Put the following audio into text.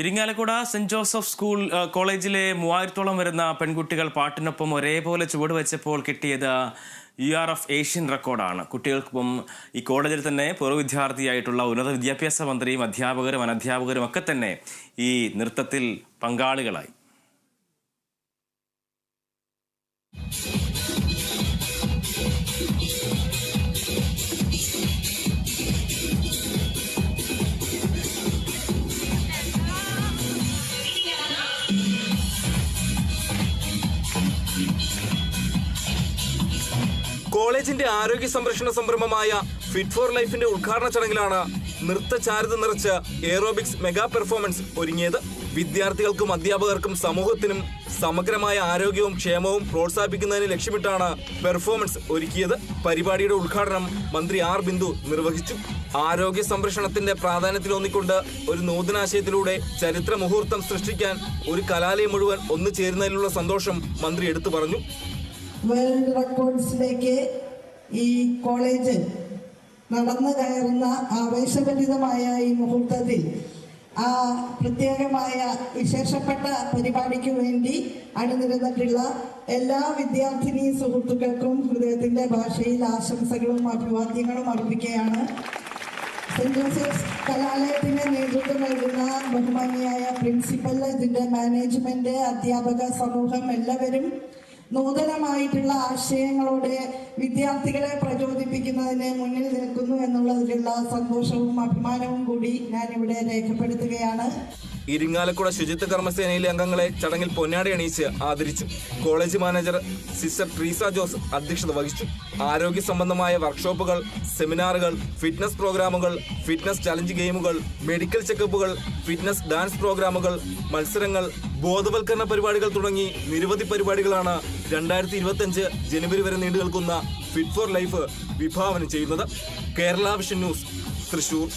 Irinjalakuda saint Joseph school കോളേജിലെ മൂവായിരത്തോളം വരുന്ന പെൺകുട്ടികൾ പാട്ടിനൊപ്പം ഒരേപോലെ ചുവട് വെച്ചപ്പോൾ കിട്ടിയത് യു ആർ എഫ് ഏഷ്യൻ റെക്കോർഡാണ്. കുട്ടികൾക്കൊപ്പം ഈ കോളേജിൽ തന്നെ പൂർവ വിദ്യാർത്ഥിയായിട്ടുള്ള ഉന്നത വിദ്യാഭ്യാസ മന്ത്രിയും അധ്യാപകരും അനധ്യാപകരും ഒക്കെ തന്നെ ഈ നൃത്തത്തിൽ പങ്കാളികളായി. കോളേജിന്റെ ആരോഗ്യ സംരക്ഷണ സംരംഭമായ ഫിറ്റ് ഫോർ ലൈഫിന്റെ ഉദ്ഘാടന ചടങ്ങിലാണ് നൃത്തചാരുത നിറച്ച് എയറോബിക്സ് മെഗാ പെർഫോമൻസ് ഒരുങ്ങിയത്. വിദ്യാർത്ഥികൾക്കും അധ്യാപകർക്കും സമൂഹത്തിനും സമഗ്രമായ ആരോഗ്യവും ക്ഷേമവും പ്രോത്സാഹിപ്പിക്കുന്നതിന് ലക്ഷ്യമിട്ടാണ് പെർഫോമൻസ് ഒരുക്കിയത്. പരിപാടിയുടെ ഉദ്ഘാടനം മന്ത്രി ആർ ബിന്ദു നിർവഹിച്ചു. ആരോഗ്യ സംരക്ഷണത്തിന്റെ പ്രാധാന്യത്തിലൊന്നിക്കൊണ്ട് ഒരു നൂതനാശയത്തിലൂടെ ചരിത്ര മുഹൂർത്തം സൃഷ്ടിക്കാൻ ഒരു കലാലയം മുഴുവൻ ഒന്നു ചേരുന്നതിലുള്ള സന്തോഷം മന്ത്രി എടുത്തു പറഞ്ഞു. വേൾഡ് റെക്കോർഡ്സിലേക്ക് ഈ കോളേജ് നടന്നു കയറുന്ന ആവേശഭരിതമായ ഈ മുഹൂർത്തത്തിൽ ആ പ്രത്യേകമായ വിശേഷപ്പെട്ട പരിപാടിക്ക് വേണ്ടി അണിനിരന്നിട്ടുള്ള എല്ലാ വിദ്യാർത്ഥിനി സുഹൃത്തുക്കൾക്കും ഹൃദയത്തിന്റെ ഭാഷയിൽ ആശംസകളും അഭിവാദ്യങ്ങളും അർപ്പിക്കുകയാണ്. സെന്റ് ജോസഫ്സ് കലാലയത്തിന് നേതൃത്വം നൽകുന്ന ബഹുമാനിയായ പ്രിൻസിപ്പൽ ഇതിന്റെ മാനേജ്മെന്റ് അധ്യാപക സമൂഹം എല്ലാവരും നൂതനമായിട്ടുള്ള ആശയങ്ങളോടെ വിദ്യാർത്ഥികളെ പ്രചോദിപ്പിക്കുന്നതിന് മുന്നിൽ നിൽക്കുന്നു എന്നുള്ളതിലുള്ള സന്തോഷവും അഭിമാനവും കൂടി ഞാൻ ഇവിടെ രേഖപ്പെടുത്തുകയാണ്. ഇരിങ്ങാലക്കുട ശുചിത്വ കർമ്മസേനയിലെ അംഗങ്ങളെ ചടങ്ങിൽ പൊന്നാടി അണിയിച്ച് ആദരിച്ചു. College manager sister Treesa Jose അധ്യക്ഷത വഹിച്ചു. ആരോഗ്യ സംബന്ധമായ വർക്ക്ഷോപ്പുകൾ സെമിനാറുകൾ ഫിറ്റ്നസ് പ്രോഗ്രാമുകൾ ഫിറ്റ്നസ് ചലഞ്ച് ഗെയിമുകൾ മെഡിക്കൽ ചെക്കപ്പുകൾ ഫിറ്റ്നസ് ഡാൻസ് പ്രോഗ്രാമുകൾ മത്സരങ്ങൾ ബോധവൽക്കരണ പരിപാടികൾ തുടങ്ങി നിരവധി പരിപാടികളാണ് രണ്ടായിരത്തി ഇരുപത്തിയഞ്ച് ജനുവരി വരെ നീണ്ടു നിൽക്കുന്ന ഫിറ്റ് ഫോർ ലൈഫ് വിഭാവനം ചെയ്യുന്നത്. Kerala vision news Thrissur.